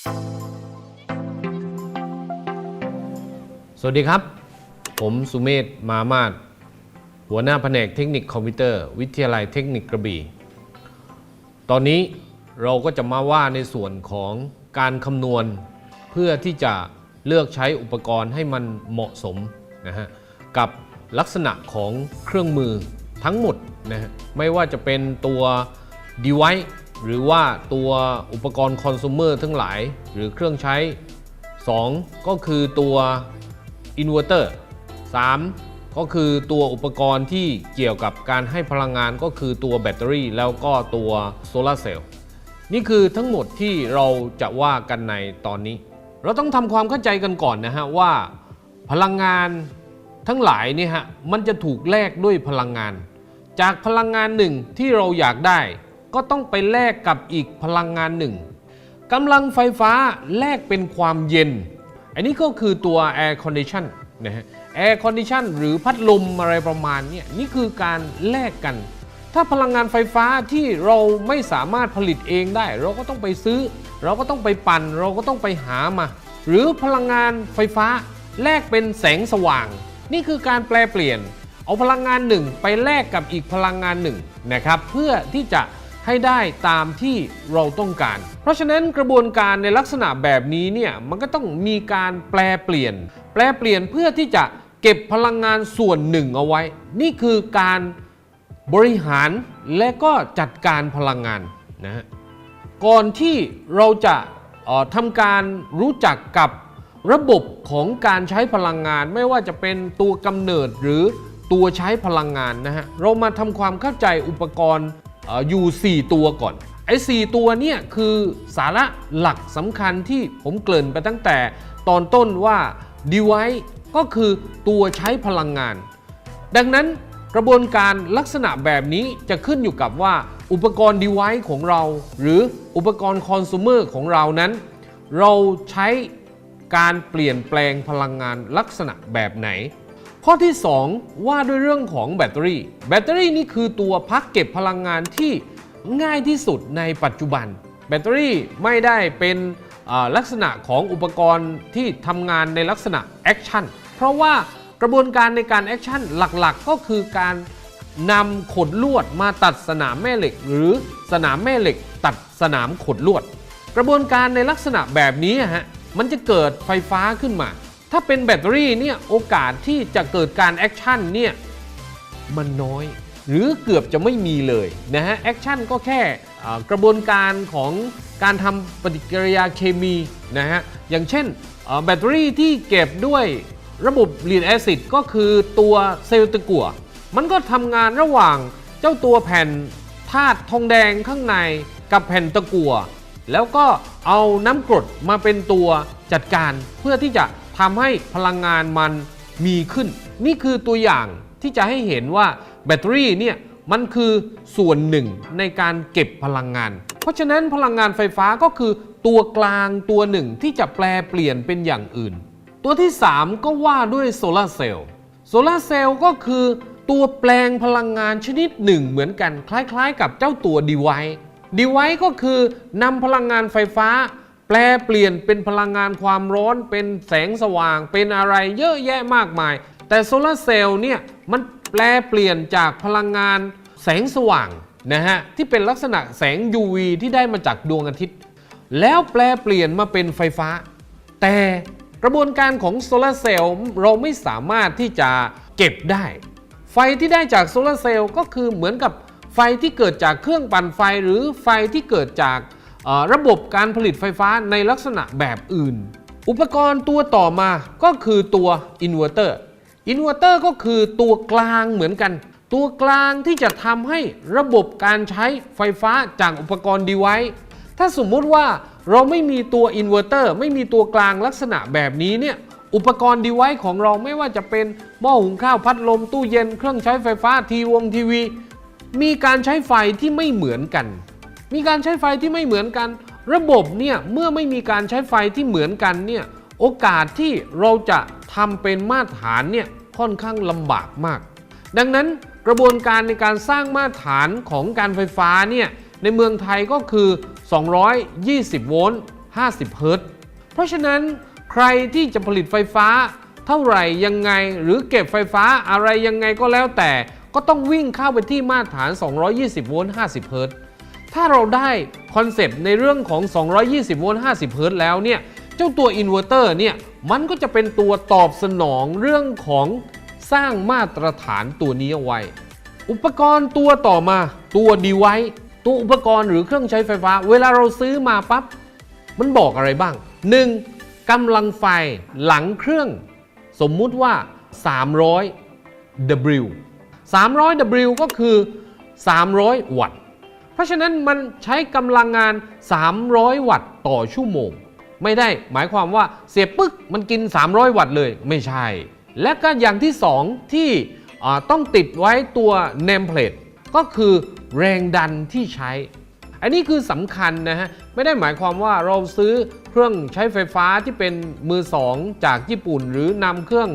สวัสดีครับ ผมสุเมธมามาศหัวหน้าแผนกเทคนิคคอมพิวเตอร์ วิทยาลัยเทคนิคกระบี่ ตอนนี้เราก็จะมาว่าในส่วนของการคำนวณ เพื่อที่จะเลือกใช้อุปกรณ์ให้มันเหมาะสมนะฮะกับลักษณะของเครื่องมือทั้งหมดนะฮะไม่ว่าจะเป็นตัว device หรือว่าตัวอุปกรณ์คอน sumer ทั้งหลาย หรือเครื่องใช้ 2 ก็คือตัวอินเวอร์เตอร์ 3 ก็คือตัวอุปกรณ์ที่เกี่ยวกับการให้พลังงานก็คือตัวแบตเตอรี่ แล้วก็ตัวโซลาร์เซลล์นี่คือทั้งหมดที่เราจะว่ากันในตอนนี้ เราต้องทำความเข้าใจกันก่อนนะฮะว่า พลังงานทั้งหลายเนี่ยฮะมันจะถูกแลกด้วยพลังงาน จากพลังงานหนึ่งที่เราอยากได้ ก็ต้องไปแลกกับอีกพลังงานหนึ่งกำลังไฟฟ้าแลกเป็นความเย็น อันนี้ก็คือตัว air condition นะฮะ air condition หรือพัดลมอะไรประมาณนี้นี่คือการแลกกัน ถ้าพลังงานไฟฟ้าที่เราไม่สามารถผลิตเองได้ เราก็ต้องไปซื้อ เราก็ต้องไปปั่น เราก็ต้องไปหามา หรือพลังงานไฟฟ้าแลกเป็นแสงสว่าง นี่คือการแปลเปลี่ยน เอาพลังงานหนึ่งไปแลกกับอีกพลังงานหนึ่งนะครับเพื่อที่จะ ให้ได้ตามที่เราต้องการ เพราะฉะนั้นกระบวนการในลักษณะแบบนี้เนี่ยมันก็ต้องมีการแปลเปลี่ยน แปลเปลี่ยนเพื่อที่จะเก็บพลังงานส่วนหนึ่งเอาไว้ นี่คือการบริหารและก็จัดการพลังงานนะฮะก่อนที่เราจะออทำการรู้จักกับระบบของการใช้พลังงาน ไม่ว่าจะเป็นตัวกำเนิดหรือตัวใช้พลังงานนะฮะเรามาทำความเข้าใจอุปกรณ์ อยู่ 4 ตัวก่อนไอ้สตัวเนี่ยคือสาระหลักสำคัญที่ผมเกริ่นไปตั้งแต่ตอนต้นว่า device ก็คือตัวใช้พลังงาน ดังนั้นกระบวนการลักษณะแบบนี้จะขึ้นอยู่กับว่าอุปกรณ์ device ของเรา หรืออุปกรณ์ consumer ของเรานั้น เราใช้การเปลี่ยนแปลงพลังงานลักษณะแบบไหน ข้อที่ 2 ว่าด้วยเรื่องของแบตเตอรี่ แบตเตอรี่นี่คือตัวพักเก็บพลังงานที่ง่ายที่สุดในปัจจุบัน แบตเตอรี่ไม่ได้เป็นลักษณะของอุปกรณ์ที่ทำงานในลักษณะแอคชั่นเพราะว่ากระบวนการในการแอคชั่นหลักๆ ก็คือการนำขดลวดมาตัดสนามแม่เหล็ก หรือสนามแม่เหล็กตัดสนามขดลวด กระบวนการในลักษณะแบบนี้ฮะมันจะเกิดไฟฟ้าขึ้นมา ถ้าเป็นแบตเตอรี่เนี่ยโอกาสที่จะเกิดการแอคชั่นเนี่ยมันน้อย หรือเกือบจะไม่มีเลยนะฮะแอคชั่นก็แค่กระบวนการของการทำปฏิกิริยาเคมีนะฮะอย่างเช่นแบตเตอรี่ที่เก็บด้วยระบบลีดแอซิดก็คือตัวเซลล์ตะกั่วมันก็ทำงานระหว่างเจ้าตัวแผ่นธาตุทองแดงข้างในกับแผ่นตะกั่วแล้วก็เอาน้ำกรดมาเป็นตัวจัดการเพื่อที่จะ ทำให้พลังงานมันมีขึ้น นี่คือตัวอย่างที่จะให้เห็นว่าแบตเตอรี่เนี่ยมันคือส่วนหนึ่งในการเก็บพลังงาน เพราะฉะนั้นพลังงานไฟฟ้าก็คือตัวกลางตัวหนึ่งที่จะแปลเปลี่ยนเป็นอย่างอื่น ตัวที่ 3 ก็ว่าด้วยโซลาร์เซลล์โซลาร์เซลล์ก็คือตัวแปลงพลังงานชนิดหนึ่งเหมือนกันคล้ายๆ กับเจ้าตัวดีไวดีไวก็คือนำพลังงานไฟฟ้า แปลเปลี่ยนเป็นพลังงานความร้อนเป็นแสงสว่าง เป็นอะไรเยอะแยะมากมาย แต่โซลาร์เซลล์เนี่ยมันแปลเปลี่ยนจากพลังงานแสงสว่างนะฮะที่เป็นลักษณะแสง UV ที่ได้มาจากดวงอาทิตย์ แล้วแปลเปลี่ยนมาเป็นไฟฟ้า แต่กระบวนการของโซลาร์เซลล์เราไม่สามารถที่จะเก็บได้ ไฟที่ได้จากโซลาร์เซลล์ก็คือเหมือนกับไฟที่เกิดจากเครื่องปั่นไฟหรือไฟที่เกิดจาก ระบบการผลิตไฟฟ้าในลักษณะแบบอื่น อุปกรณ์ตัวต่อมาก็คือตัวอินเวอร์เตอร์อินเวอร์เตอร์ก็คือตัวกลางเหมือนกัน ตัวกลางที่จะทำให้ระบบการใช้ไฟฟ้าจากอุปกรณ์ดีไวถ้าสมมุติว่าเราไม่มีตัวอินเวอร์เตอร์ไม่มีตัวกลางลักษณะแบบนี้เนี่ยอุปกรณ์ดีไวของเราไม่ว่าจะเป็นหม้อหุงข้าวพัดลมตู้เย็นเครื่องใช้ไฟฟ้าทีวงทีวี มีการใช้ไฟที่ไม่เหมือนกัน มีการใช้ไฟที่ไม่เหมือนกัน ระบบเนี่ยเมื่อไม่มีการใช้ไฟที่เหมือนกันเนี่ยโอกาสที่เราจะทำเป็นมาตรฐานเนี่ยค่อนข้างลำบากมาก ดังนั้นกระบวนการในการสร้างมาตรฐานของการไฟฟ้าเนี่ยในเมืองไทยก็คือ 220 โวลต์ 50 เฮิรตซ์ เพราะฉะนั้นใครที่จะผลิตไฟฟ้า เท่าไหร่ยังไงหรือเก็บไฟฟ้าอะไรยังไงก็แล้วแต่ ก็ต้องวิ่งเข้าไปที่มาตรฐาน 220 โวลต์ 50 เฮิรตซ์ ถ้าเราได้คอนเซปต์ในเรื่องของ 220 โวลต์ 50 เฮิรตซ์แล้วเนี่ย เจ้าตัวอินเวอร์เตอร์เนี่ย มันก็จะเป็นตัวตอบสนองเรื่องของสร้างมาตรฐานตัวนี้เอาไว้ อุปกรณ์ตัวต่อมาตัว device ตัวอุปกรณ์หรือเครื่องใช้ไฟฟ้า เวลาเราซื้อมาปั๊บ มันบอกอะไรบ้าง 1. กำลังไฟหลังเครื่อง สมมุติว่า 300 W 300 W ก็คือ 300 วัตต์ ราะฉะนั้นมันใช้กำลังงาน 300 วัตต์ต่อชั่วโมง ไม่ได้หมายความว่าเสียบปึ๊กมันกิน 300 วัตต์เลยไม่ใช่ และก็อย่างที่ 2 ที่ต้องติดไว้ตัวเนมเพลตก็คือแรงดันที่ใช้ อันนี้คือสำคัญนะฮะ ไม่ได้หมายความว่าเราซื้อเครื่องใช้ไฟฟ้าที่เป็นมือสองจากญี่ปุ่น หรือนำเครื่อง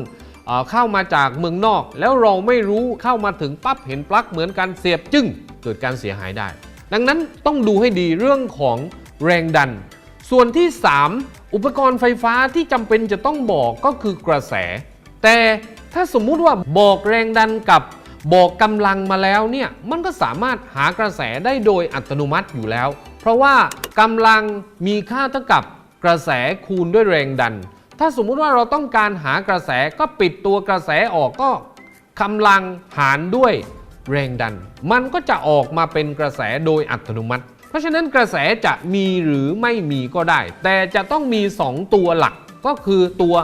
เข้ามาจากเมืองนอก แล้วเราไม่รู้เข้ามาถึงปั๊บเห็นปลั๊กเหมือนกันเสียบจึ้งเกิดการเสียหายได้ ดังนั้นต้องดูให้ดีเรื่องของแรงดัน ส่วนที่ 3 อุปกรณ์ไฟฟ้าที่จำเป็นจะต้องบอกก็คือกระแส แต่ถ้าสมมุติว่าบอกแรงดันกับบอกกำลังมาแล้วเนี่ยมันก็สามารถหากระแสได้โดยอัตโนมัติอยู่แล้ว เพราะว่ากำลังมีค่าเท่ากับกระแสคูณด้วยแรงดัน ถ้าสมมุติว่าเราต้องการหากระแสก็ปิดตัวกระแสออกก็กำลังหารด้วย แรงดัน มันก็จะออกมาเป็นกระแสโดยอัตโนมัติ เพราะฉะนั้นกระแสจะมีหรือไม่มีก็ได้ แต่จะต้องมี 2 ตัวหลักก็คือตัว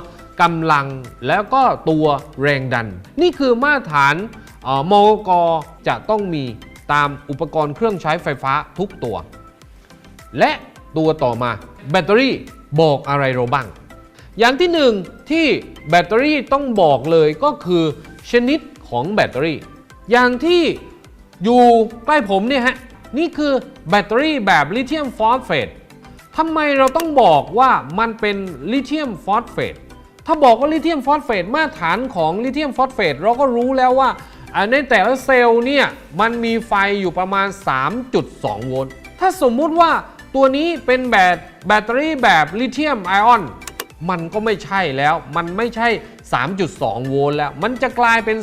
กำลังแล้วก็ตัวแรงดัน นี่คือมาตรฐานเอ่อมกจะต้องมีตามอุปกรณ์เครื่องใช้ไฟฟ้าทุกตัว และตัวต่อมาแบตเตอรี่บอกอะไรเราบ้าง อย่างที่หนึ่งที่แบตเตอรี่ต้องบอกเลยก็คือชนิดของแบตเตอรี่ อย่างที่อยู่ใกล้ผมเนี่ยฮะ นี่คือแบตเตอรี่แบบลิเธียมฟอสเฟตทำไมเราต้องบอกว่ามันเป็นลิเธียมฟอสเฟตถ้าบอกว่าลิเธียมฟอสเฟตมาตรฐานของลิเธียมฟอสเฟตเราก็รู้แล้วว่าในแต่ละเซลล์เนี่ยมันมีไฟอยู่ประมาณ 3.2 โวลต์ ถ้าสมมุติว่าตัวนี้เป็นแบตแบตเตอรี่แบบลิเธียมไอออน มันก็ไม่ใช่แล้ว มันไม่ใช่ 3.2 โวลต์แล้ว มันจะกลายเป็น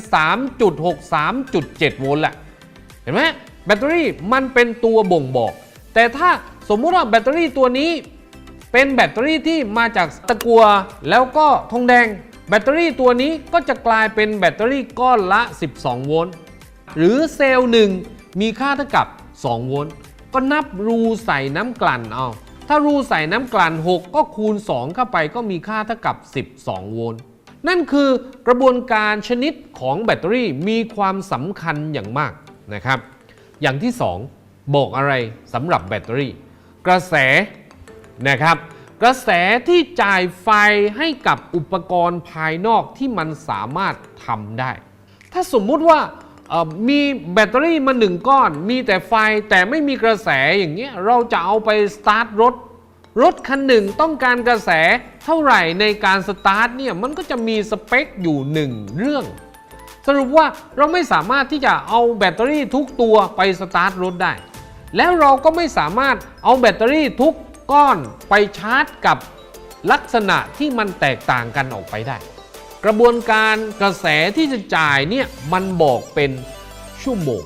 3.6 3.7 โวลต์แหละ เห็นไหมแบตเตอรี่มันเป็นตัวบ่งบอก แต่ถ้าสมมุติว่าแบตเตอรี่ตัวนี้ เป็นแบตเตอรี่ที่มาจากตะกัวแล้วก็ทองแดง แบตเตอรี่ตัวนี้ก็จะกลายเป็นแบตเตอรี่ก้อนละ 12 โวลต์ หรือเซลล์หนึ่งมีค่าเท่ากับ 2 โวลต์ ก็นับรูใส่น้ำกลั่นเอา ถ้ารูใส่น้ำกลั่น 6 ก็คูณ 2 เข้าไปก็มีค่าเท่ากับ 12 โวลต์ นั่นคือกระบวนการชนิดของแบตเตอรี่มีความสำคัญอย่างมากนะครับ อย่างที่ 2 บอกอะไรสำหรับแบตเตอรี่ กระแสนะครับ กระแสที่จ่ายไฟให้กับอุปกรณ์ภายนอกที่มันสามารถทำได้ ถ้าสมมุติว่า มีแบตเตอรี่มาหนึ่งก้อน มีแต่ไฟแต่ไม่มีกระแสอย่างเงี้ยเราจะเอาไปสตาร์ทรถ รถคันหนึ่งต้องการกระแสเท่าไหร่ในการสตาร์ทเนี่ยมันก็จะมีสเปคอยู่หนึ่งเรื่อง สรุปว่าเราไม่สามารถที่จะเอาแบตเตอรี่ทุกตัวไปสตาร์ทรถได้ แล้วเราก็ไม่สามารถเอาแบตเตอรี่ทุกก้อนไปชาร์จกับลักษณะที่มันแตกต่างกันออกไปได้ กระบวนการกระแสที่จะจ่ายเนี่ยมันบอกเป็นชั่วโมง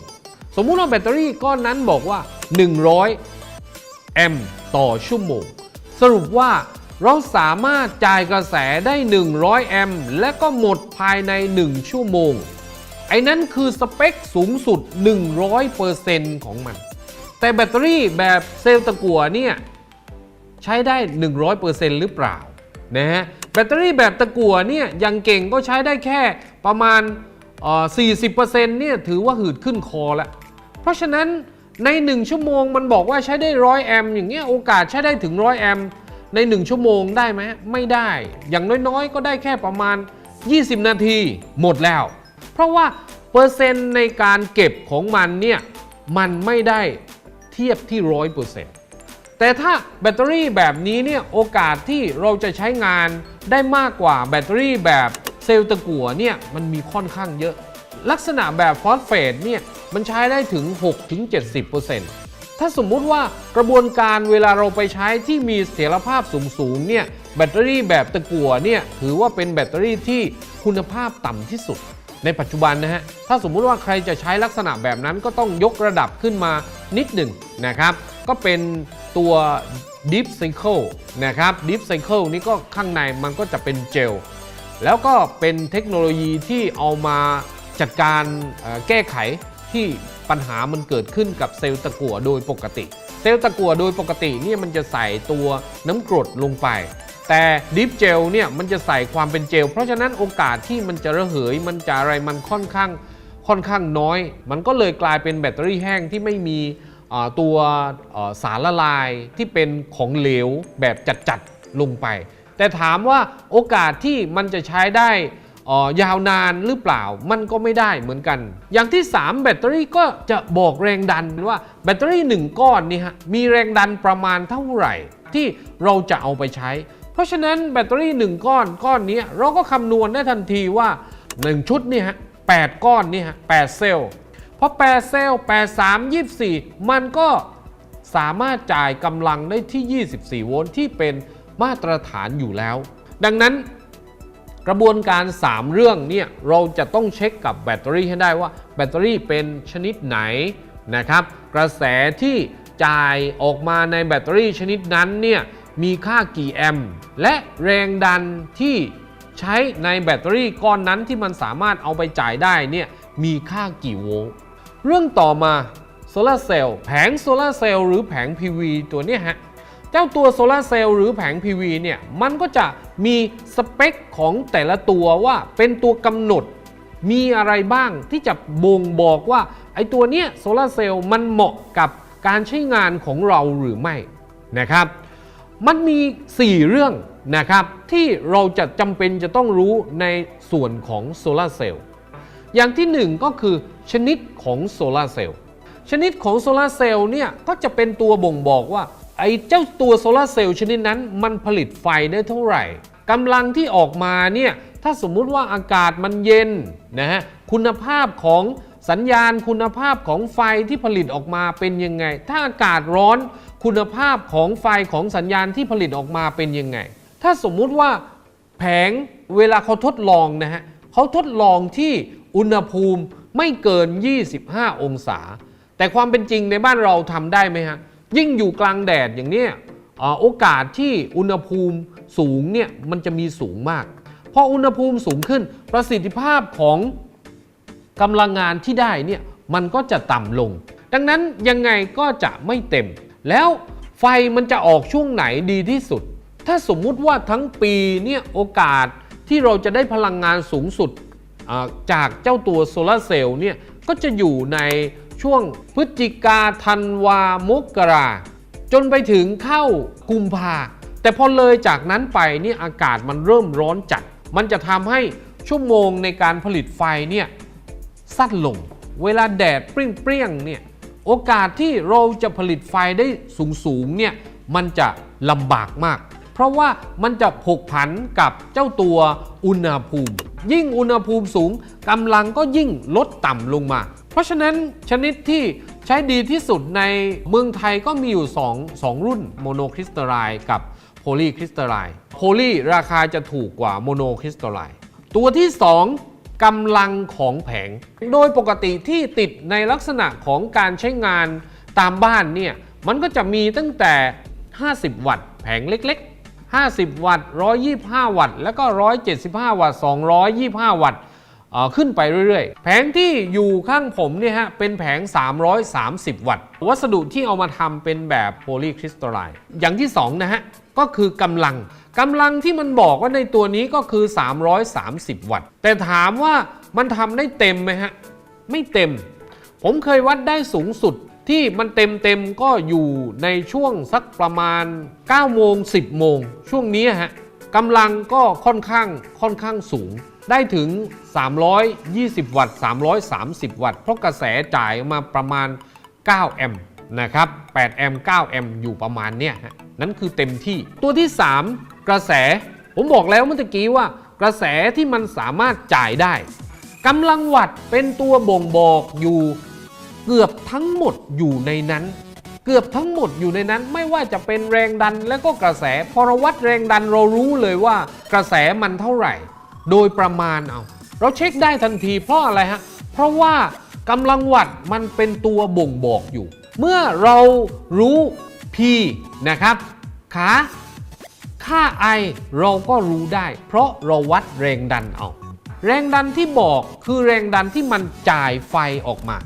สมมุติว่าแบตเตอรี่ก้อนนั้นบอกว่า 100 แอมป์ต่อชั่วโมง สรุปว่าเราสามารถจ่ายกระแสได้ 100 แอมป์และก็หมดภายใน 1 ชั่วโมง ไอ้นั้นคือสเปคสูงสุด 100%ของมัน แต่แบตเตอรี่แบบเซลล์ตะกั่วเนี่ยใช้ได้ 100%หรือเปล่านะฮะ แบตเตอรี่แบบตะกั่วเนี่ยยังเก่งก็ใช้ได้แค่ประมาณเอ่อ40%เนี่ยถือว่าหืดขึ้นคอแล้ว เพราะฉะนั้นใน 1 ชั่วโมงมันบอกว่าใช้ได้100แอมป์อย่างเงี้ยโอกาสใช้ได้ถึง100แอมป์ใน 1 ชั่วโมงได้ไหมไม่ได้ อย่างน้อยๆ ก็ได้แค่ประมาณ 20 นาทีหมดแล้ว เพราะว่าเปอร์เซ็นต์ในการเก็บของมันเนี่ยมันไม่ได้เทียบที่100% แต่ถ้าแบตเตอรี่แบบนี้เนี่ยโอกาสที่เราจะใช้งานได้มากกว่าแบตเตอรี่แบบเซลล์ตะกั่วเนี่ยมันมีค่อนข้างเยอะ ลักษณะแบบฟอสเฟตเนี่ยมันใช้ได้ถึง 6-70%เถ้าสมมุติว่ากระบวนการเวลาเราไปใช้ที่มีเสถียรภาพสูงๆเนี่ยแบตเตอรี่แบบตะกั่วเนี่ยถือว่าเป็นแบตเตอรี่ที่คุณภาพต่ำที่สุดในปัจจุบันนะฮะ ถ้าสมมุติว่าใครจะใช้ลักษณะแบบนั้นก็ต้องยกระดับขึ้นมานิดหนึ่งนะครับ ก็เป็น ตัว Deep Cycle นะครับ Deep Cycle นี่ก็ข้างในมันก็จะเป็นเจล แล้วก็เป็นเทคโนโลยีที่เอามาจัดการแก้ไขที่ปัญหามันเกิดขึ้นกับเซลล์ตะกั่วโดยปกติ เซลล์ตะกั่วโดยปกติเนี่ยมันจะใส่ตัวน้ำกรดลงไป แต่ดิฟเจลเนี่ยมันจะใส่ความเป็นเจล เพราะฉะนั้นโอกาสที่มันจะระเหยมันจะอะไรมันค่อนข้างค่อนข้างน้อย มันก็เลยกลายเป็นแบตเตอรี่แห้งที่ไม่มี ตัวสารละลายที่เป็นของเหลวแบบจัดๆลงไป แต่ถามว่าโอกาสที่มันจะใช้ได้ยาวนานหรือเปล่ามันก็ไม่ได้เหมือนกัน อย่างที่ 3 แบตเตอรี่ก็จะบอกแรงดันว่าแบตเตอรี่ 1 ก้อนนี่ฮะมีแรงดันประมาณเท่าไหร่ ที่เราจะเอาไปใช้ เพราะฉะนั้นแบตเตอรี่ 1 ก้อนก้อนนี้เราก็คำนวณได้ทันทีว่า 1 ชุดนี่ฮะ8ก้อนนี่ฮะ8เซลล์ เพราะ8เซลล์8 3 24มันก็สามารถจ่ายกำลังได้ที่ 24 โวลต์ที่เป็นมาตรฐานอยู่แล้ว ดังนั้นกระบวนการ 3 เรื่องเนี่ยเราจะต้องเช็คกับแบตเตอรี่ให้ได้ว่าแบตเตอรี่เป็นชนิดไหนนะครับ กระแสที่จ่ายออกมาในแบตเตอรี่ชนิดนั้นเนี่ยมีค่ากี่แอมป์และแรงดันที่ใช้ในแบตเตอรี่ก้อนนั้นที่มันสามารถเอาไปจ่ายได้เนี่ยมีค่ากี่โวลต์ เรื่องต่อมาโซลาเซลล์แผงโซลาเซลล์หรือแผง PV ตัวนี้ฮะ เจ้าตัวโซลาเซลล์หรือแผง PV เนี่ย มันก็จะมีสเปคของแต่ละตัวว่าเป็นตัวกำหนด มีอะไรบ้างที่จะบ่งบอกว่า ไอ้ตัวเนี้ยโซลาเซลล์มันเหมาะกับการใช้งานของเราหรือไม่นะครับ มันมี 4 เรื่องนะครับที่เราจะจำเป็นจะต้องรู้ในส่วนของโซลาเซลล์ อย่างที่หนึ่งก็คือชนิดของโซลาร์เซลล์ชนิดของโซลาร์เซลล์เนี่ยก็จะเป็นตัวบ่งบอกว่าไอ้เจ้าตัวโซลาร์เซลล์ชนิดนั้นมันผลิตไฟได้เท่าไหร่กำลังที่ออกมาเนี่ยถ้าสมมุติว่าอากาศมันเย็นนะฮะคุณภาพของสัญญาณคุณภาพของไฟที่ผลิตออกมาเป็นยังไง ถ้าอากาศร้อนคุณภาพของไฟของสัญญาณที่ผลิตออกมาเป็นยังไง ถ้าสมมุติว่าแผงเวลาเขาทดลองนะฮะเขาทดลองที่ อุณหภูมิไม่เกิน 25 องศา แต่ความเป็นจริงในบ้านเราทำได้ไหมฮะ ยิ่งอยู่กลางแดดอย่างเนี้ยอ่าโอกาสที่อุณหภูมิสูงเนี่ยมันจะมีสูงมากพออุณหภูมิสูงขึ้นประสิทธิภาพของกำลังงานที่ได้เนี่ยมันก็จะต่ำลง ดังนั้นยังไงก็จะไม่เต็ม แล้วไฟมันจะออกช่วงไหนดีที่สุด ถ้าสมมุติว่าทั้งปีเนี่ยโอกาสที่เราจะได้พลังงานสูงสุด จากเจ้าตัวโซลาร์เซลล์เนี่ยก็จะอยู่ในช่วงพฤศจิกาธันวามกราจนไปถึงเข้ากุมภาแต่พอเลยจากนั้นไปเนี่ยอากาศมันเริ่มร้อนจัด มันจะทำให้ชั่วโมงในการผลิตไฟเนี่ยสั้นลง เวลาแดดเปรี้ยงๆเนี่ยโอกาสที่เราจะผลิตไฟได้สูงๆเนี่ยมันจะลำบากมาก เพราะว่ามันจะผกผันกับเจ้าตัวอุณหภูมิ ยิ่งอุณหภูมิสูงกำลังก็ยิ่งลดต่ำลงมา เพราะฉะนั้นชนิดที่ใช้ดีที่สุดในเมืองไทยก็มีอยู่ 2 2 รุ่นโมโนคริสตัลไลกับโพลีคริสตัลไลโพลีราคาจะถูกกว่าโมโนคริสตัลไลตัวที่ 2กำลังของแผง โดยปกติที่ติดในลักษณะของการใช้งานตามบ้านเนี่ย มันก็จะมีตั้งแต่ 50 วัตต์แผงเล็ก 50 วัตต์ 125 วัตต์ แล้วก็ 175 วัตต์ 225 วัตต์เอ่อขึ้นไปเรื่อยๆ แผงที่อยู่ข้างผมเนี่ยฮะ เป็นแผง 330 วัตต์ วัสดุที่เอามาทำเป็นแบบโพลีคริสตัลไลน์อย่างที่ 2 นะฮะ ก็คือกำลังกำลังที่มันบอกว่าในตัวนี้ก็คือ 330 วัตต์ แต่ถามว่ามันทำได้เต็มไหมฮะ ไม่เต็ม ผมเคยวัดได้สูงสุด ที่มันเต็มเต็มก็อยู่ในช่วงสักประมาณ 9 โมง 10 โมง ช่วงนี้ฮะกำลังก็ค่อนข้างค่อนข้างสูง ได้ถึง 320 วัตต์ 330 วัตต์ เพราะกระแสจ่ายมาประมาณ 9 แอมป์นะครับ 8 แอมป์ 9 แอมป์อยู่ประมาณเนี้ยฮะนั่นคือเต็มที่ ตัวที่ 3 กระแส ผมบอกแล้วเมื่อกี้ว่ากระแสที่มันสามารถจ่ายได้กำลังวัตต์เป็นตัวบ่งบอกอยู่ เกือบทั้งหมดอยู่ในนั้น เกือบทั้งหมดอยู่ในนั้นไม่ว่าจะเป็นแรงดันและก็กระแสพอเราวัดแรงดันเรารู้เลยว่ากระแสมันเท่าไหร่ โดยประมาณเอา เราเช็คได้ทันทีเพราะอะไรฮะ เพราะว่ากำลังวัตต์มันเป็นตัวบ่งบอกอยู่ เมื่อเรารู้ P นะครับขาค่า I เราก็รู้ได้ เพราะเราวัดแรงดันเอา แรงดันที่บอกคือแรงดันที่มันจ่ายไฟออกมา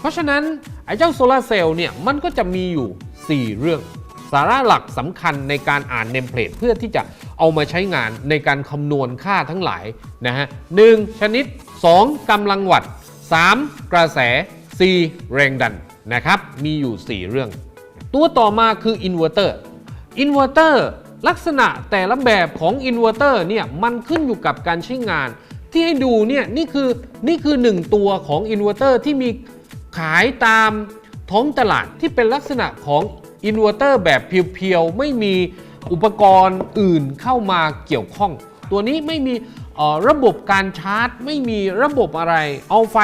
เพราะฉะนั้นไอ้เจ้าโซลาเซลล์เนี่ยมันก็จะมีอยู่ 4 เรื่อง สาระหลักสำคัญในการอ่านเนมเพลตเพื่อที่จะเอามาใช้งานในการคำนวณค่าทั้งหลายนะฮะหนึ่งชนิด 2กำลังวัตต์ 3 กระแส 4 แรงดันนะครับมีอยู่ 4 เรื่อง ตัวต่อมาคืออินเวอร์เตอร์อินเวอร์เตอร์ลักษณะแต่ละแบบของอินเวอร์เตอร์เนี่ยมันขึ้นอยู่กับการใช้งาน ที่ให้ดูเนี่ยนี่คือนี่คือ 1 ตัวของอินเวอร์เตอร์ที่มี ขายตามท้องตลาดที่เป็นลักษณะของอินเวอร์เตอร์แบบเพียวๆ ไม่มีอุปกรณ์อื่นเข้ามาเกี่ยวข้อง ตัวนี้ไม่มีระบบการชาร์จ ไม่มีระบบอะไร เอาไฟ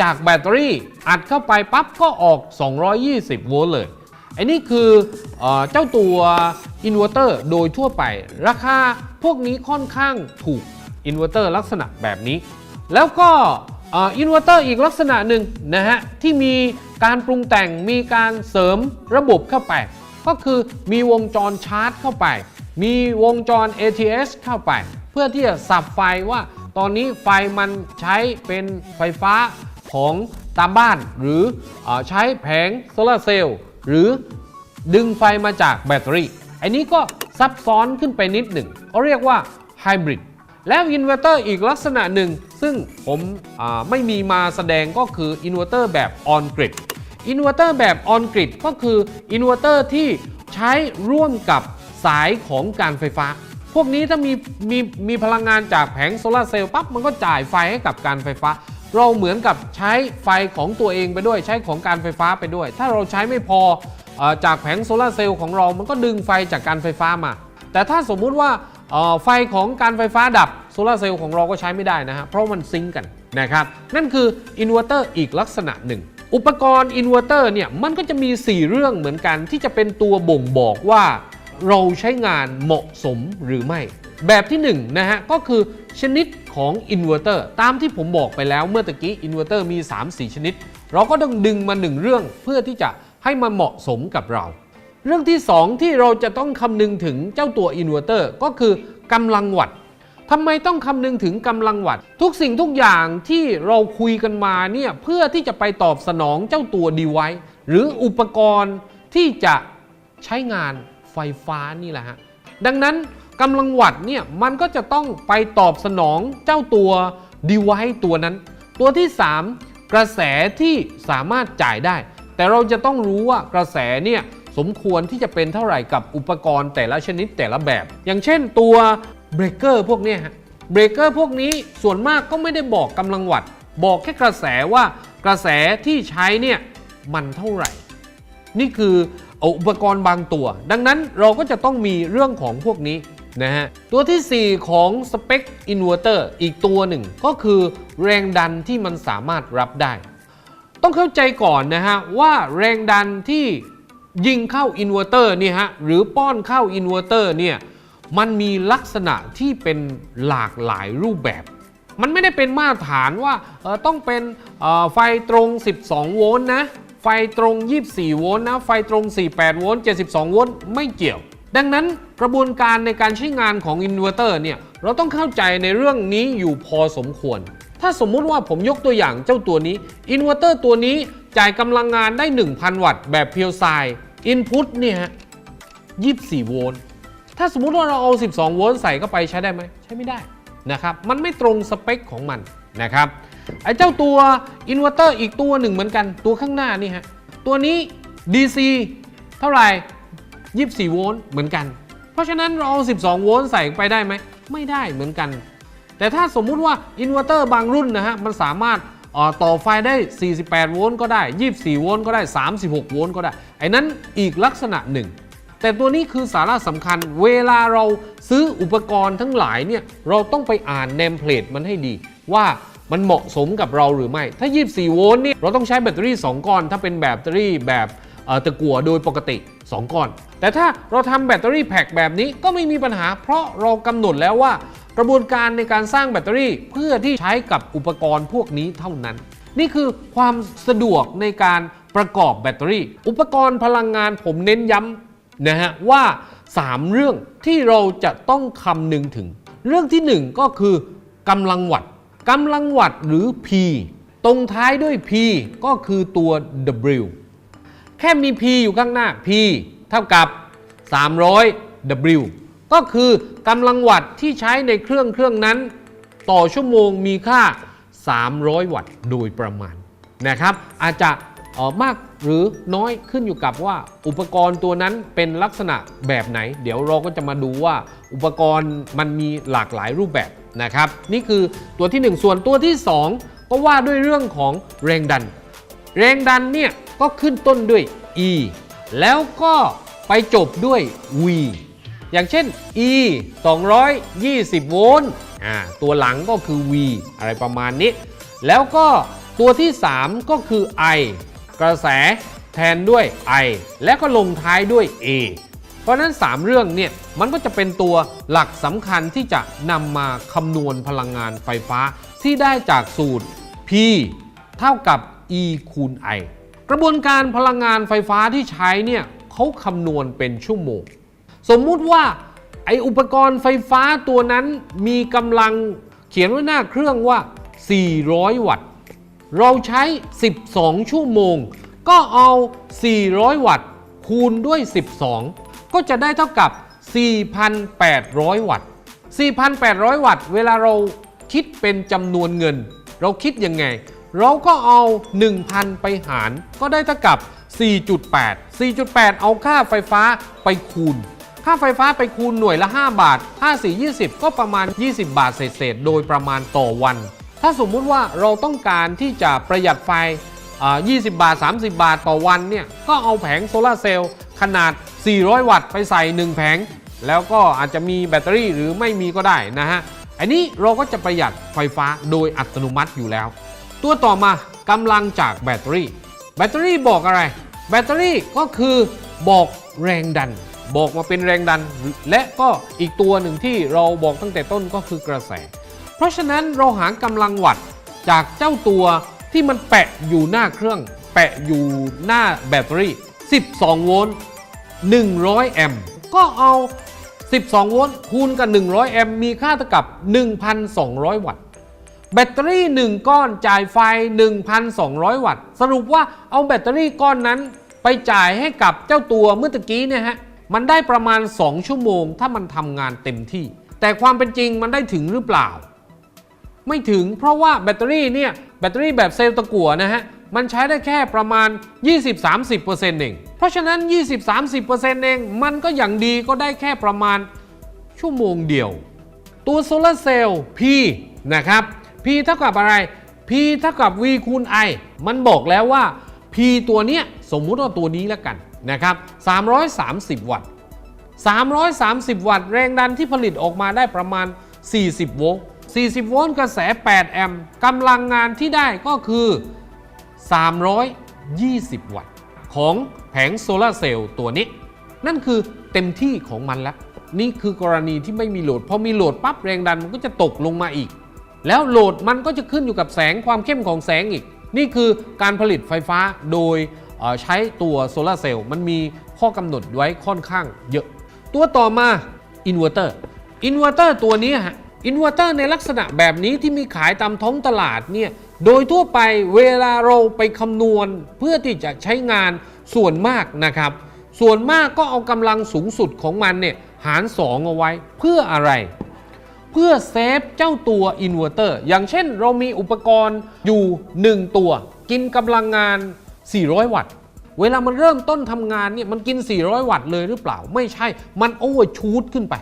จากแบตเตอรี่ อัดเข้าไปปั๊บก็ออก 220 โวลต์เลย อันนี้คือเอเจ้าตัวอินเวอร์เตอร์โดยทั่วไป ราคาพวกนี้ค่อนข้างถูกอินเวอร์เตอร์ลักษณะแบบนี้ แล้วก็ อินเวอร์เตอร์อีกลักษณะหนึ่งนะฮะที่มีการปรุงแต่งมีการเสริมระบบเข้าไป ก็คือมีวงจรชาร์จเข้าไป มีวงจร ATS เข้าไป เพื่อที่จะสับไฟว่าตอนนี้ไฟมันใช้เป็นไฟฟ้าของตามบ้าน หรืออใช้แผงโซลาร์เซลล์หรือดึงไฟมาจากแบตเตอรี่ อันนี้ก็ซับซ้อนขึ้นไปนิดหนึ่งเขาเรียกว่าไฮบริด แล้วอินเวอร์เตอร์อีกลักษณะหนึ่ง ซึ่งผมไม่มีมาแสดงก็คืออินเวอร์เตอร์แบบออนกริดอินเวอร์เตอร์แบบออนกริดก็คืออินเวอร์เตอร์ที่ใช้ร่วมกับสายของการไฟฟ้า พวกนี้ถ้ามีมีมีพลังงานจากแผงโซลาร์เซลล์ปั๊บมันก็จ่ายไฟให้กับการไฟฟ้า เราเหมือนกับใช้ไฟของตัวเองไปด้วยใช้ของการไฟฟ้าไปด้วย ถ้าเราใช้ไม่พออจากแผงโซลาร์เซลล์ของเรา มันก็ดึงไฟจากการไฟฟ้ามา แต่ถ้าสมมุติว่า ไฟของการไฟฟ้าดับโซลาร์เซลล์ของเราก็ใช้ไม่ได้นะฮะเพราะมันซิงกันนะครับนั่นคืออินเวอร์เตอร์อีกลักษณะหนึ่ง อุปกรณ์อินเวอร์เตอร์เนี่ยมันก็จะมี 4 เรื่องเหมือนกันที่จะเป็นตัวบ่งบอกว่าเราใช้งานเหมาะสมหรือไม่ แบบที่1นงนะฮะก็คือชนิดของอินเวอร์เตอร์ตามที่ผมบอกไปแล้วเมื่อตะกี้อินเวอร์เตอร์มี 3-4 ชนิด เราก็ต้องดึงมา 1 เรื่องเพื่อที่จะให้มันเหมาะสมกับเรา เรื่องที่ 2 ที่เราจะต้องคำนึงถึงเจ้าตัวอินเวอร์เตอร์ก็คือกำลังวัตต์ทำไมต้องคำนึงถึงกำลังวัตต์ทุกสิ่งทุกอย่างที่เราคุยกันมาเนี่ยเพื่อที่จะไปตอบสนองเจ้าตัวดีไวซ์หรืออุปกรณ์ที่จะใช้งานไฟฟ้านี่แหละฮะดังนั้นกำลังวัตต์เนี่ยมันก็จะต้องไปตอบสนองเจ้าตัว device ตัวนั้น ตัวที่ 3 กระแสที่สามารถจ่ายได้ แต่เราจะต้องรู้ว่ากระแสเนี่ย สมควรที่จะเป็นเท่าไหร่กับอุปกรณ์แต่ละชนิดแต่ละแบบ อย่างเช่นตัวเบรกเกอร์พวกนี้ฮะเบรกเกอร์พวกนี้ส่วนมากก็ไม่ได้บอกกำลังวัตต์บอกแค่กระแสว่ากระแสที่ใช้เนี่ยมันเท่าไหร่ นี่คืออุปกรณ์บางตัว ดังนั้นเราก็จะต้องมีเรื่องของพวกนี้นะฮะตัวทีสี่4 ของสเปคอินเวอร์เตอร์อีกตัวหนึ่ง ก็คือแรงดันที่มันสามารถรับได้ ต้องเข้าใจก่อนนะฮะว่าแรงดันที่ ยิงเข้าอินเวอร์เตอร์เนี่ยฮะหรือป้อนเข้าอินเวอร์เตอร์เนี่ยมันมีลักษณะที่เป็นหลากหลายรูปแบบ มันไม่ได้เป็นมาตรฐานว่าต้องเป็นไฟตรง 12 โวลต์นะ ไฟตรง 24 โวลต์นะ ไฟตรง 48 โวลต์ 72 โวลต์ ไม่เกี่ยว ดังนั้นกระบวนการในการใช้งานของอินเวอร์เตอร์เนี่ย เราต้องเข้าใจในเรื่องนี้อยู่พอสมควร ถ้าสมมุติว่าผมยกตัวอย่างเจ้าตัวนี้ อินเวอร์เตอร์ตัวนี้จ่ายกำลังงานได้ 1,000 วัตต์แบบเพียวไซ อินพุตเนี่ยฮะ24โวลต์ถ้าสมมุติว่าเราเอา 12 โวลต์ใส่เข้าไปใช้ได้ไหมใช้ไม่ได้นะครับ มันไม่ตรงสเปคของมันนะครับไอ้เจ้าตัวอินเวอร์เตอร์อีกตัวหนึ่งเหมือนกันตัวข้างหน้านี่ฮะตัวนี้ DC เท่าไหร่ 24 โวลต์เหมือนกัน เพราะฉะนั้นเราเอา 12 โวลต์ใส่ไปได้ไหมไม่ได้เหมือนกัน แต่ถ้าสมมุติว่าอินเวอร์เตอร์บางรุ่นนะฮะมันสามารถ ต่อไฟได้ 48 โวลต์ก็ได้ 24 โวลต์ก็ได้ 36 โวลต์ก็ได้ ไอ้นั้นอีกลักษณะหนึ่ง แต่ตัวนี้คือสาระสำคัญ เวลาเราซื้ออุปกรณ์ทั้งหลายเนี่ย เราต้องไปอ่านเนมเพลตมันให้ดี ว่ามันเหมาะสมกับเราหรือไม่ ถ้า 24 โวลต์เนี่ย เราต้องใช้แบตเตอรี่ 2 ก้อน ถ้าเป็นแบตเตอรี่แบบตะกั่วโดยปกติ 2 ก้อน แต่ถ้าเราทำแบตเตอรี่แพ็คแบบนี้ก็ไม่มีปัญหา เพราะเรากำหนดแล้วว่า กระบวนการในการสร้างแบตเตอรี่เพื่อที่ใช้กับอุปกรณ์พวกนี้เท่านั้น นี่คือความสะดวกในการประกอบแบตเตอรี่ อุปกรณ์พลังงานผมเน้นย้ำนะฮะว่า 3 เรื่องที่เราจะต้องคำนึงถึง เรื่องที่ 1 ก็คือกำลังวัตต์กำลังวัตต์หรือ P ตรงท้ายด้วย P ก็คือตัว W แค่มี P อยู่ข้างหน้า P เท่ากับ 300 W ก็คือกำลังวัตต์ที่ใช้ในเครื่องเครื่องนั้น ต่อชั่วโมงมีค่า 300 วัตต์โดยประมาณนะครับ อาจจะออมากหรือน้อยขึ้นอยู่กับว่าอุปกรณ์ตัวนั้นเป็นลักษณะแบบไหน เดี๋ยวเราก็จะมาดูว่าอุปกรณ์มันมีหลากหลายรูปแบบนะครับ นี่คือตัวที่ 1 ส่วนตัวที่ 2 ก็ว่าด้วยเรื่องของแรงดัน แรงดันเนี่ยก็ขึ้นต้นด้วย E แล้วก็ไปจบด้วย V อย่างเช่น E 220 โวลต์อ่าตัวหลังก็คือ V อะไรประมาณนี้ แล้วก็ตัวที่ 3 ก็คือ I กระแสแทนด้วย I และก็ลงท้ายด้วย A เพราะฉะนั้น 3 เรื่องเนี่ยมันก็จะเป็นตัวหลักสำคัญที่จะนำมาคำนวณพลังงานไฟฟ้าที่ได้จากสูตร P เท่ากับ E คูณ I กระบวนการพลังงานไฟฟ้าที่ใช้เนี่ยเขาคำนวณเป็นชั่วโมง สมมุติว่าไออุปกรณ์ไฟฟ้าตัวนั้นมีกำลังเขียนไว้หน้าเครื่องว่า 400 วัตต์ เราใช้ 12 ชั่วโมง ก็เอา 400 วัตต์คูณด้วย 12 ก็จะได้เท่ากับ 4,800 วัตต์ 4,800 วัตต์ เวลาเราคิดเป็นจำนวนเงิน เราคิดยังไง เราก็เอา 1,000 ไปหาร ก็ได้เท่ากับ 4.8 4.8 เอาค่าไฟฟ้าไปคูณ ค่าไฟฟ้าไปคูณหน่วยละ 5 บาท 5 4 20 ก็ประมาณ 20 บาทเศษๆโดยประมาณต่อวัน ถ้าสมมุติว่าเราต้องการที่จะประหยัดไฟอ่า20 บาท 30 บาทต่อวันเนี่ย ก็เอาแผงโซลาเซลล์ขนาด 400 วัตต์ไปใส่ 1 แผง แล้วก็อาจจะมีแบตเตอรี่หรือไม่มีก็ได้นะฮะ อันนี้เราก็จะประหยัดไฟฟ้าโดยอัตโนมัติอยู่แล้ว ตัวต่อมากำลังจากแบตเตอรี่ แบตเตอรี่บอกอะไร แบตเตอรี่ก็คือบอกแรงดัน บอกมาเป็นแรงดัน และก็อีกตัวหนึ่งที่เราบอกตั้งแต่ต้นก็คือกระแส เพราะฉะนั้นเราหากำลังวัตต์จากเจ้าตัวที่มันแปะอยู่หน้าเครื่อง แปะอยู่หน้าแบตเตอรี่ 12 โวลต์ 100 แอมป์ ก็เอา 12 โวลต์คูณกับ 100 แอมป์มีค่าเท่ากับ 1,200 วัตต์ แบตเตอรี่ 1 ก้อนจ่ายไฟ 1,200 วัตต์ สรุปว่าเอาแบตเตอรี่ก้อนนั้นไปจ่ายให้กับเจ้าตัวเมื่อตะกี้เนี่ยฮะ มันได้ประมาณ 2 ชั่วโมง ถ้ามันทำงานเต็มที่ แต่ความเป็นจริงมันได้ถึงหรือเปล่า ไม่ถึงเพราะว่าแบตเตอรี่เนี่ยแบตเตอรี่แบบเซลล์ตะกั่วนะฮะมันใช้ได้แค่ประมาณ 20-30%เองเพราะฉะนั้น 20-30%เองมันก็อย่างดีก็ได้แค่ประมาณชั่วโมงเดียว ตัวโซลาร์เซลล์ P นะครับ P เท่ากับอะไร P เท่ากับ V คูณ I มันบอกแล้วว่า P ตัวเนี้ยสมมุติว่าตัวนี้แล้วกัน นะครับ 330 วัตต์ 330 วัตต์ แรงดันที่ผลิตออกมาได้ประมาณ 40 โวลต์ 40 โวลต์กระแส 8 แอมป์กำลังงานที่ได้ก็คือ 320 วัตต์ ของแผงโซลาร์เซลล์ตัวนี้ นั่นคือเต็มที่ของมันแล้ว นี่คือกรณีที่ไม่มีโหลด พอมีโหลดปั๊บแรงดันมันก็จะตกลงมาอีก แล้วโหลดมันก็จะขึ้นอยู่กับแสงความเข้มของแสงอีก นี่คือการผลิตไฟฟ้าโดย ใช้ตัวโซลาร์เซลล์มันมีข้อกำหนดไว้ค่อนข้างเยอะ ตัวต่อมาอินเวอร์เตอร์อินเวอร์เตอร์ตัวนี้ฮะอินเวอร์เตอร์ในลักษณะแบบนี้ที่มีขายตามท้องตลาดเนี่ยโดยทั่วไปเวลาเราไปคำนวณเพื่อที่จะใช้งานส่วนมากนะครับ ส่วนมากก็เอากำลังสูงสุดของมันเนี่ยหาร 2 เอาไว้เพื่ออะไร เพื่อเซฟเจ้าตัวอินเวอร์เตอร์อย่างเช่นเรามีอุปกรณ์อยู่ 1 ตัว กินกำลังงาน 400 วัตต์ เวลามันเริ่มต้นทำงานเนี่ยมันกิน 400 วัตต์เลยหรือเปล่า ไม่ใช่ มันโอเวอร์ชูดขึ้นไป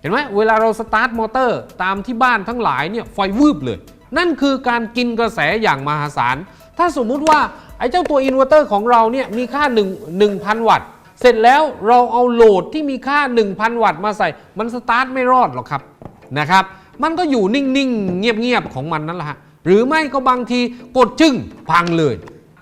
เห็นไหมเวลาเราสตาร์ทมอเตอร์ตามที่บ้านทั้งหลายเนี่ยไฟวืบเลย นั่นคือการกินกระแสอย่างมหาศาล ถ้าสมมุติว่าไอ้เจ้าตัวอินเวอร์เตอร์ของเราเนี่ยมีค่า1 1,000 วัตต์ เสร็จแล้วเราเอาโหลดที่มีค่า 1,000 วัตต์มาใส่ มันสตาร์ทไม่รอดหรอกครับนะครับมันก็อยู่นิ่งๆ เงียบๆ ของมันนั่นแหละฮะ หรือไม่ก็บางทีกดจึ้งพังเลย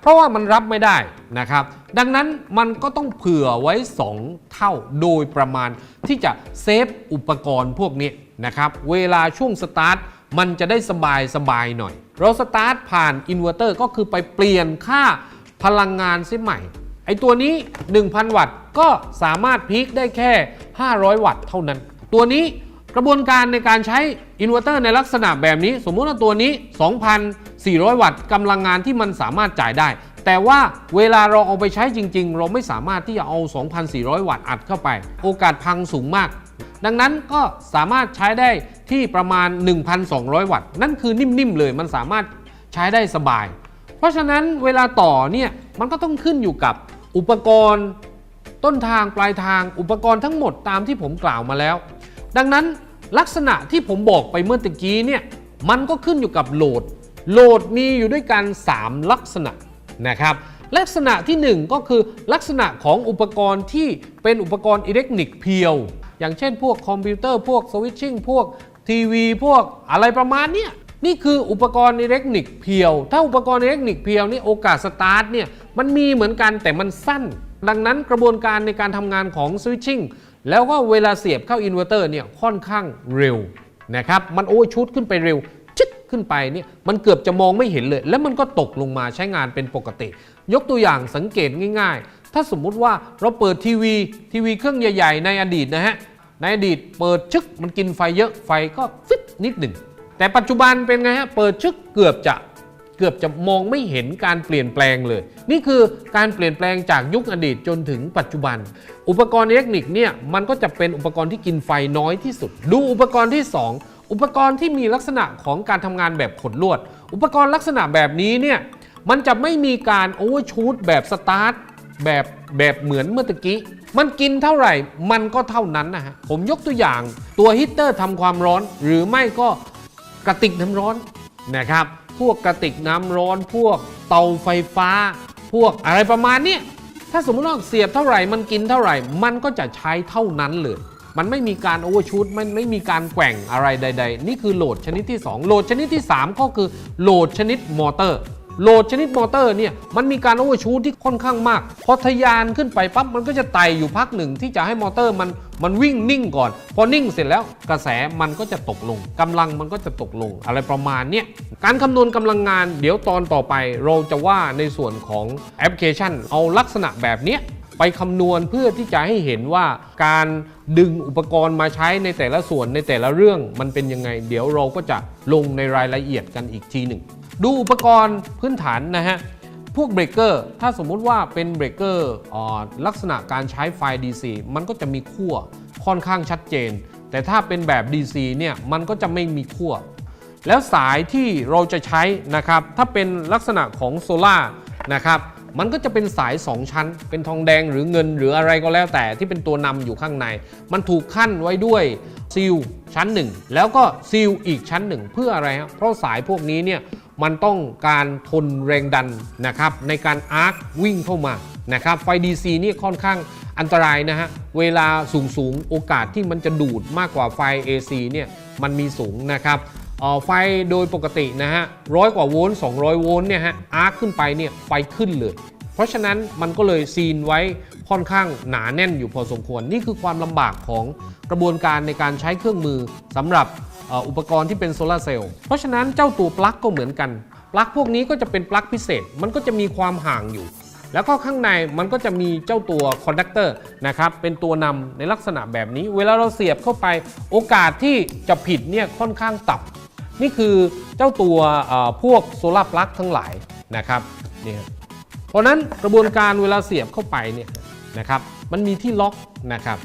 เพราะว่ามันรับไม่ได้นะครับ ดังนั้นมันก็ต้องเผื่อไว้ 2 เท่าโดยประมาณที่จะเซฟอุปกรณ์พวกนี้นะครับ เวลาช่วงสตาร์ทมันจะได้สบายสบายหน่อย เราสตาร์ทผ่านอินเวอร์เตอร์ก็คือไปเปลี่ยนค่าพลังงานเสียใหม่ ไอตัวนี้ 1,000 วัตต์ก็สามารถพีคได้แค่ 500 วัตต์เท่านั้น ตัวนี้ กระบวนการในการใช้อินเวอร์เตอร์ในลักษณะแบบนี้ สมมุติว่าตัวนี้ 2,400 วัตต์กำลังงานที่มันสามารถจ่ายได้ แต่ว่าเวลาเราเอาไปใช้จริง ๆ เราไม่สามารถที่จะเอา 2,400 วัตต์อัดเข้าไป โอกาสพังสูงมาก ดังนั้นก็สามารถใช้ได้ที่ประมาณ 1,200 วัตต์ นั่นคือนิ่มๆเลยมันสามารถใช้ได้สบาย เพราะฉะนั้นเวลาต่อเนี่ยมันก็ต้องขึ้นอยู่กับอุปกรณ์ ต้นทางปลายทางอุปกรณ์ทั้งหมดตามที่ผมกล่าวมาแล้ว ดังนั้นลักษณะที่ผมบอกไปเมื่อตะกี้เนี่ยมันก็ขึ้นอยู่กับโหลด โหลดมีอยู่ด้วยกัน 3 ลักษณะนะครับลักษณะทีหนึ่1 ก็คือลักษณะของอุปกรณ์ที่เป็นอุปกรณ์อิเล็กทรอนิกส์เพียว อย่างเช่นพวกคอมพิวเตอร์พวกสวิตชิ่งพวกทีวีพวกอะไรประมาณเนี้ยนี่คืออุปกรณ์อิเล็กทรอนิกส์เพียว ถ้าอุปกรณ์อิเล็กทรอนิกส์เพียวนี่โอกาสสตาร์ทเนี่ยมันมีเหมือนกันแต่มันสั้น ดังนั้นกระบวนการในการทำงานของสวิตชิ่ง แล้วก็เวลาเสียบเข้าอินเวอร์เตอร์เนี่ยค่อนข้างเร็วนะครับมันโอ้ชุดขึ้นไปเร็วชึดขึ้นไปเนี่ยมันเกือบจะมองไม่เห็นเลย แล้วมันก็ตกลงมาใช้งานเป็นปกติ ยกตัวอย่างสังเกตง่าย ๆ ถ้าสมมุติว่าเราเปิดทีวีทีวีเครื่องใหญ่ ๆ ในอดีตนะฮะในอดีตเปิดชึกมันกินไฟเยอะไฟก็ฟิตนิดหนึ่งแต่ปัจจุบันเป็นไงฮะเปิดชึกเกือบจะ เกือบจะมองไม่เห็นการเปลี่ยนแปลงเลย นี่คือการเปลี่ยนแปลงจากยุคอดีตจนถึงปัจจุบัน อุปกรณ์อิเล็กทรอนิกส์เนี่ยมันก็จะเป็นอุปกรณ์ที่กินไฟน้อยที่สุด ดูอุปกรณ์ที่สองอุปกรณ์ที่มีลักษณะของการทำงานแบบขดลวด อุปกรณ์ลักษณะแบบนี้เนี่ยมันจะไม่มีการโอเวอร์ชูตแบบสตาร์ทแบบแบบเหมือนเมื่อตะกี้ มันกินเท่าไหร่ มันก็เท่านั้นนะฮะ ผมยกตัวอย่างตัวฮีเตอร์ทำความร้อน หรือไม่ก็กระติกน้ำร้อนนะครับ วกกระติกน้ำร้อน พวกเตาไฟฟ้า พวกอะไรประมาณนี้ถ้าสมมติว่าเสียบเท่าไหร่มันกินเท่าไหร่ มันก็จะใช้เท่านั้นเลย มันไม่มีการโอเวอร์ชูตมันไม่มีการแกว่งอะไรใด ๆ นี่คือโหลดชนิดที่ 2 โหลดชนิดที่ 3 ก็คือโหลดชนิดมอเตอร์ โหลดชนิดมอเตอร์เนี่ยมันมีการโอเวอร์ชูตที่ค่อนข้างมาก พอทะยานขึ้นไปปั๊บมันก็จะไต่อยู่พักหนึ่งที่จะให้มอเตอร์มันมันวิ่งนิ่งก่อน พอนิ่งเสร็จแล้วกระแสมันก็จะตกลงกำลังมันก็จะตกลงอะไรประมาณเนี้ยการคำนวณกำลังงานเดี๋ยวตอนต่อไป เราจะว่าในส่วนของแอปพลิเคชัน เอาลักษณะแบบเนี้ยไปคำนวณเพื่อที่จะให้เห็นว่าการดึงอุปกรณ์มาใช้ในแต่ละส่วนในแต่ละเรื่องมันเป็นยังไง เดี๋ยวเราก็จะลงในรายละเอียดกันอีกทีหนึ่ง ดูอุปกรณ์พื้นฐานนะฮะ พวกเบรกเกอร์ถ้าสมมุติว่าเป็นเบรกเกอร์ลักษณะการใช้ไฟ DC มันก็จะมีขั้วค่อนข้างชัดเจน แต่ถ้าเป็นแบบ DC เนี่ยมันก็จะไม่มีขั้วแล้วสายที่เราจะใช้นะครับ ถ้าเป็นลักษณะของโซล่านะครับมันก็จะเป็นสาย 2 ชั้น เป็นทองแดงหรือเงินหรืออะไรก็แล้วแต่ที่เป็นตัวนำอยู่ข้างใน มันถูกขั้นไว้ด้วยซีลชั้น 1 แล้วก็ซีลอีกชั้น1เพื่ออะไรครับเพราะสายพวกนี้เนี่ย มันต้องการทนแรงดันนะครับในการอาร์ควิ่งเข้ามานะครับไฟ DC นี่ค่อนข้างอันตรายนะฮะ เวลาสูงสูงโอกาสที่มันจะดูดมากกว่าไฟ AC เนี่ยมันมีสูงนะครับไฟโดยปกตินะฮะร้อยกว่าโวลต์200 โวลต์เนี่ยฮะอาร์คขึ้นไปเนี่ยไฟขึ้นเลย เพราะฉะนั้นมันก็เลยซีนไว้ค่อนข้างหนาแน่นอยู่พอสมควร นี่คือความลำบากของกระบวนการในการใช้เครื่องมือสำหรับ อุปกรณ์ที่เป็นโซลาร์เซลล์เพราะฉะนั้นเจ้าตัวปลั๊กก็เหมือนกัน ปลั๊กพวกนี้ก็จะเป็นปลั๊กพิเศษ มันก็จะมีความห่างอยู่ แล้วก็ข้างในมันก็จะมีเจ้าตัวคอนดักเตอร์นะครับเป็นตัวนำในลักษณะแบบนี้ เวลาเราเสียบเข้าไปโอกาสที่จะผิดเนี่ยค่อนข้างต่ำนี่คือเจ้าตัวพวกโซลาร์ปลั๊กทั้งหลายนะครับนี่เพราะนั้นกระบวนการเวลาเสียบเข้าไปเนี่ยนะครับมันมีที่ล็อกนะครับ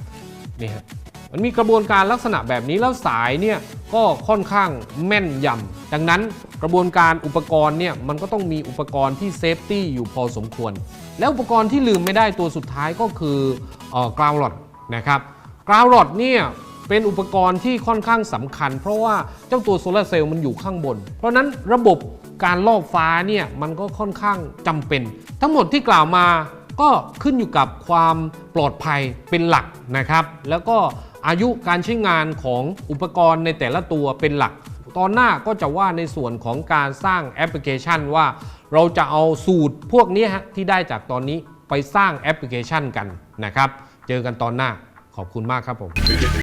นี่มันมีกระบวนการลักษณะแบบนี้แล้วสายเนี่ย ก็ค่อนข้างแม่นยำดังนั้นกระบวนการอุปกรณ์เนี่ยมันก็ต้องมีอุปกรณ์ที่เซฟตี้อยู่พอสมควร แล้วอุปกรณ์ที่ลืมไม่ได้ตัวสุดท้ายก็คือกราวหลอดนะครับกราวหลอดเนี่ยเป็นอุปกรณ์ที่ค่อนข้างสำคัญ เพราะว่าเจ้าตัวโซลาร์เซลล์มันอยู่ข้างบน เพราะฉะนั้นระบบการลอบฟ้าเนี่ยมันก็ค่อนข้างจำเป็น ทั้งหมดที่กล่าวมาก็ขึ้นอยู่กับความปลอดภัยเป็นหลักนะครับ แล้วก็ อายุการใช้งานของอุปกรณ์ในแต่ละตัวเป็นหลัก ตอนหน้าก็จะว่าในส่วนของการสร้างแอปพลิเคชันว่า เราจะเอาสูตรพวกนี้ฮะที่ได้จากตอนนี้ไปสร้างแอปพลิเคชันกันนะครับ เจอกันตอนหน้าขอบคุณมากครับผม